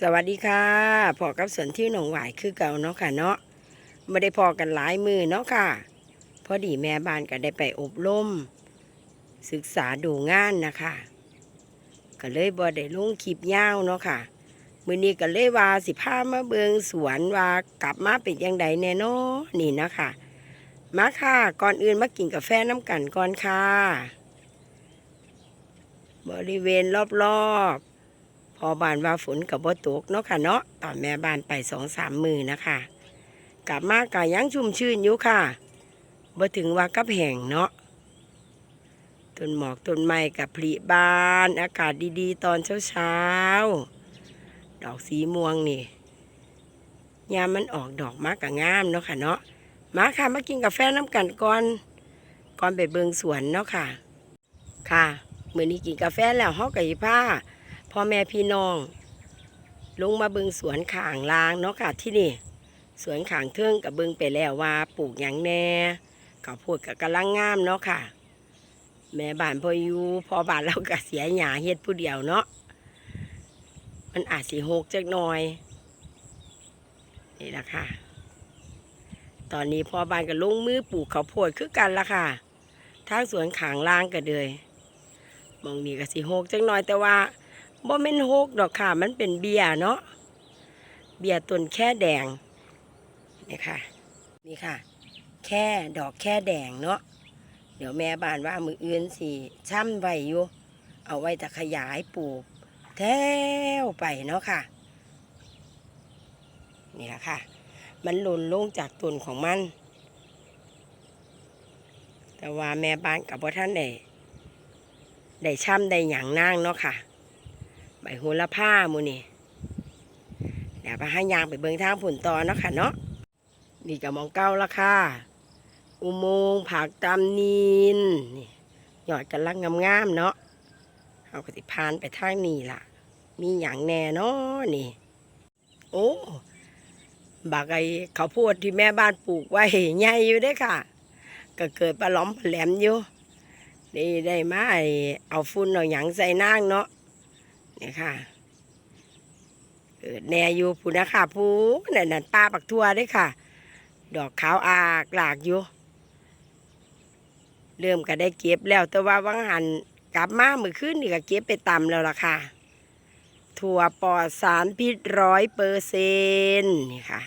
สวัสดีค่ะพอกับสวนที่หนองหวายคือเก่าเนาะค่ะเนาะไม่ได้พอกันหลายมือเนาะค่ะ พอดีแม่บ้านก็ได้ไปอบรมศึกษาดูงานนะคะก็เลยบ่ได้ลงคลิปยาวเนาะค่ะมือนี้ก็เลยว่าสิพามาเบิงสวนว่ากลับมาเป็นยังไงแน่เนอนนี่นะคะมาค่ะก่อนอื่นมากินกาแฟน้ำกันก่อนค่ะ บริเวณรอบๆ พอบานว่าฝนกับบ่ตกเนาะค่ะเนาะตอนแม่บานไปสองสามมือนะคะ กลับมากะยังชุ่มชื่นอยู่ค่ะบ่ถึงว่ากับแห่งเนาะต้นหมอกต้นไม้กับผลิบาน อากาศดีๆ ตอนเช้าๆ ดอกสีม่วงนี่ยามมันออกดอกมากกะงามเนาะค่ะเนาะมาค่ะมากินกาแฟน้ำกันก่อนก่อนไปเบิงสวนเนาะค่ะ ค่ะเมื้อนี้กินกาแฟแล้วเฮาก็สิพา พ่อแม่พี่น้อง ลงมาเบิงสวนข้างลางเนาะค่ะที่นี่ สวนข้างเทิงกับเบิงไปแล้วว่าปลูกหยังแหน่ข้าวโพดกับกำลังงามเนาะค่ะ แม่บ้านพออยู่พอบ้านเราก็เสียหญ้าเฮ็ดผู้เดียวเนาะมันอาจสิหกจักหน่อย นี่ละค่ะ ตอนนี้พอบ้านก็ลงมือปลูกข้าวโพดคือกันละค่ะทางสวนขางล่างก็เลยมองนี่ก็สิหกจังหน่อยแต่ว่า บ่แม่นหกดอกค่ะ มันเป็นเบียเนาะ เบียต้นแค่แดง นี่ค่ะ นี่ค่ะ แค่ดอกแค่แดงเนาะ เดี๋ยวแม่บ้านว่ามืออื่นสิช่ำไว้อยู่เอาไว้จะขยายปลูกแถวไปเนาะค่ะ นี่แหละค่ะ มันหล่นลงจากต้นของมัน แต่ว่าแม่บ้านกับพ่ท่านได้ได้ช่ำได้หยางนางเนาะค่ะ ใบโหระพามูนี่เดี๋ยวไปให้ยางไปเบิงทางผุนต่อเนาะค่ะเนาะนี่กับมองเก้าละค่ะ อุโมงค์ผักตำนีนนี่ยอดกันลังงามๆเนาะเอากติพานไปทางนี้ล่ะ มีอย่างแน่เนาะนี่ โอ้บักไอข้าวโพดที่แม่บ้านปลูกไว้ใหญ่อยู่ด้ค่ะ ก็เกิดปลาหล้อมปลาแหลมอยู่นี่ได้มาไอ้เอาฟุ้นเอาหยังใส่นางเนาะ นี่ค่ะเกิดแหน่อยู่ผู้นะคะผู้นั่นนั่นป้าปักทั่วเด้อค่ะ ดอกขาวอากหลากอยู่ เริ่มก็ได้เก็บแล้ว แต่ว่าวังหันกลับมาเมื่อคืนนี่ก็เก็บไปตำแล้วล่ะค่ะ ถั่วปลอดสารพิษร้อยเปอร์เซนนี่ค่ะ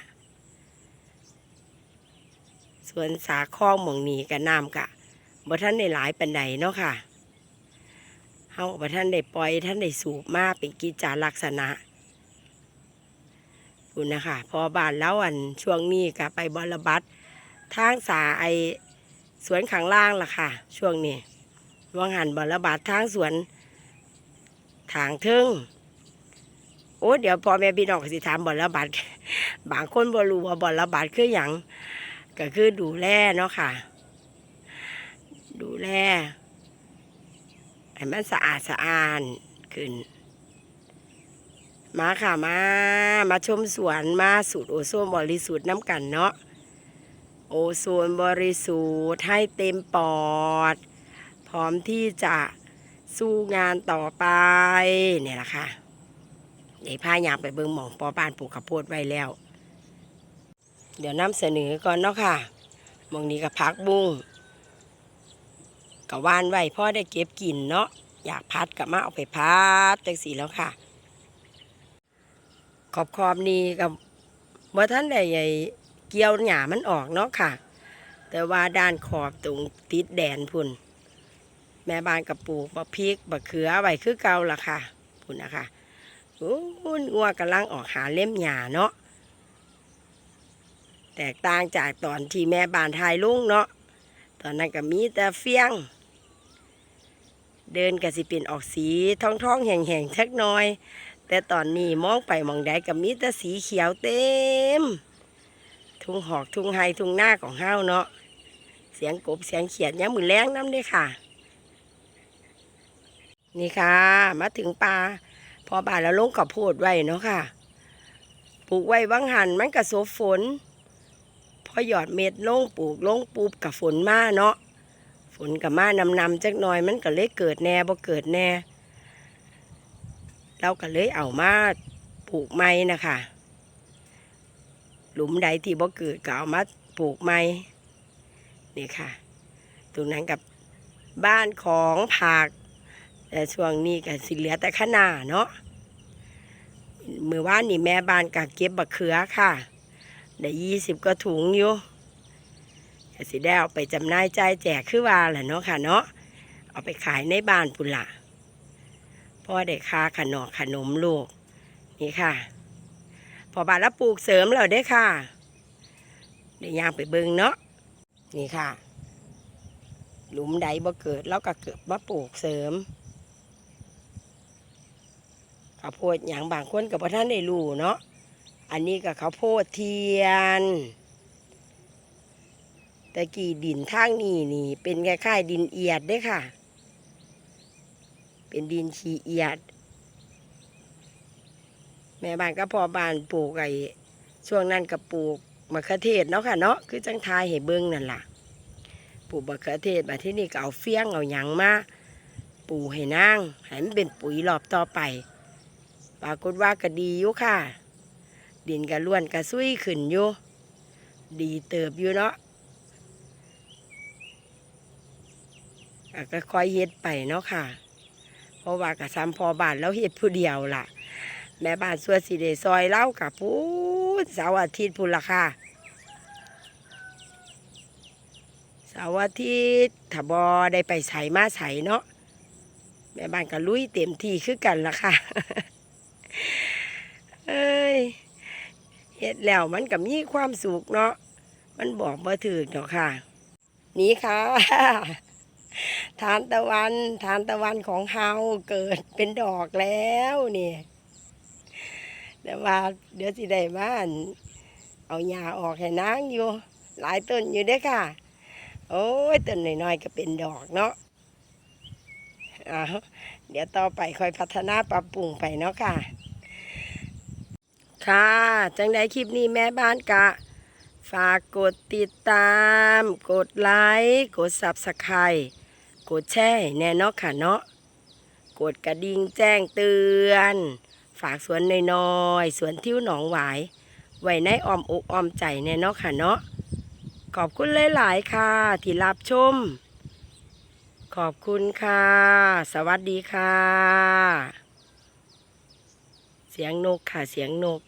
ส่วนสาข้องหมองนี้กับน้ำกะบ่ท่านได้หลายปันใดเนาะค่ะ เฮาบ่ท่านได้ปล่อยท่านได้สูบมาเป็นกิจจาลักษณะคุณนะคะพอบ้านแล้วอันช่วงนี้ก็ไปบรบัดทางสาไอสวนข้างล่างล่ะค่ะ ช่วงนี้วังหันบรบัดทางสวนทางเทิงโอ้เดี๋ยวพอแม่พี่น้องก็สิถามบรบัดบางคนบ่รู้ว่าบรบัดคือหยังก็คือดูแลเนาะค่ะ ดูแล ให้มันสะอาดสะอาดขึ้น มาค่ะมา มาชมสวนมาสูตรโอโซนบริสุทธิ์น้ำกันเนาะ โอโซนบริสุทธิ์ให้เต็มปอด พร้อมที่จะสู้งานต่อไปเนี่ยแหละค่ะเดี๋ยวพายางไปเบิ่งหมองปอบ้านปลูกข้าวโพดไว้แล้ว เดี๋ยวนำเสนอก่อนเนาะค่ะมองนี้ก็พักบุ้ง กับวานไว้พ่อได้เก็บกินเนาะอยากพัดกับมาเอาไปพัดจังสีแล้วค่ะ ขอบขอบนี้กับเมื่อท่านได้ใหญ่เกี่ยวหญ้ามันออกเนาะค่ะ แต่ว่าด้านขอบตรงติดแดนพุ่น แม่บ้านกับปลูกบักพริกบักเขือไว้คือเก่าละค่ะพุ่นนะคะโอ้ยงัวกำลังออกหาเล่มหญ้าเนาะแตกต่างจากตอนที่แม่บานทายลุงเนาะ ตอนนั้นก็มีแต่เฟียง เดินก็สิเป็นออกสีท้องท้องแห่งแห่งๆทักหน้อย แต่ตอนนี้มองไปมองใดก็มีแต่สีเขียวเต็ม ทุ่งหอกทุ่งไฮทุ่งหน้าของเฮาวเนาะเสียงกบเสียงเขียดยังมือแรงน้ำด้วยค่ะ นี่ค่ะ มาถึงป่าพอบ่าแล้วลงกับโพดไว้เนาะค่ะปลูกไว้วังหันมันก็โซฝน พอหยอดเม็ดลงปลูกลงปุ๊บกับฝนมาเนาะ ฝนกับมานำนำๆจักหน่อยมันก็เลยเกิดแน่บ่เกิดแน่ เราก็เลยเอามาปลูกไม้นะคะ หลุมใดที่บ่เกิดก็เอามาปลูกไม้นี่ค่ะ ตรงนั้นกับบ้านของผัก แต่ช่วงนี้ก็สิเหลือแต่ข้างหน้าเนาะมือว่านนี่แม่บ้านก็เก็บบักเขือค่ะได้ยี่สิบก็ถุงอยู่ ก็สิได้เอาไปจำหน่ายจ่ายแจกคือว่าแหละเนาะค่ะเนาะเอาไปขายในบ้านพุ่นละพ่อได้ค่าขนมขนมลูก นี่ค่ะ พอบานแล้วปลูกเสริมเราได้ค่ะเดี๋ยวย่างไปเบิงเนาะนี่ค่ะ หลุมใดบ่เกิดแล้วก็เกิดมาปลูกเสริมข้าวโพดอย่างบางคนกับพ่ท่านได้รู้เนาะอันนี้ก็ข้าวโพดเทียน ต่กี่ดินทางนี้นี่ เป็นคล้ายๆดินเอียดเด้ค่ะ เป็นดินขี้เอียด แม่บ้านก็พอบ้านปลูกไอ้ช่วงนั้นก็ปลูกมะเขือเทศเนาะค่ะเนาะคือจังทายให้เบิ่งนั่นล่ะปลูกมะเขือเทศมาที่นี่ก็เอาเฟี้ยงเอาหยังมาปลูกให้นางให้มันเป็นปุ๋ยรอบต่อไป ปรากฏว่าก็ดีอยู่ค่ะ ดินก็ล้วนก็ซุยขึ้นอยู่ดีเติบอยู่เนาะอะ ก็ค่อยเฮ็ดไปเนาะค่ะ เพราะว่ากับซ้ำพอบานแล้วเฮ็ดผู้เดียวล่ะ แม่บ้านส่วนสีเดซอยเล่ากับพูดเสาร์อาทิตย์พุ่นละค่ะเสาร์อาทิตย์ถ้าบอได้ไปใส่มาใส่เนาะแม่บ้านก็ลุยเต็มที่คือกันละค่ะเอ้ยเฮ็ดแล้วมันก็มีความสุขเนาะมันบอกมาถึกเนาะค่ะ นี่ค่ะ ทานตะวันทานตะวันของเฮาเกิดเป็นดอกแล้วนี่แต่ว่าเดี๋ยวสิได้มาน เอาหญ้าออกให้นางอยู่ หลายต้นอยู่เด้อค่ะ โอ้ยต้นน้อยๆก็เป็นดอกเนาะอ้าเดี๋ยวต่อไปค่อยพัฒนาปรับปรุงไปเนาะค่ะ ค่ะ จังใดคลิปนี้แม่บ้านกะ ฝากกดติดตาม กดไลค์ กด Subscribe กดแชร์ ให้แน่เนาะค่ะเนาะกดกระดิ่งแจ้งเตือน ฝากสวนน้อยๆสวนทิวหนองหวายไว้ในอ้อมอกอ้อมใจแน่เนาะค่ะเนาะขอบคุณหลายๆค่ะที่รับชม ขอบคุณค่ะ สวัสดีค่ะ เสียงนกค่ะเสียงนก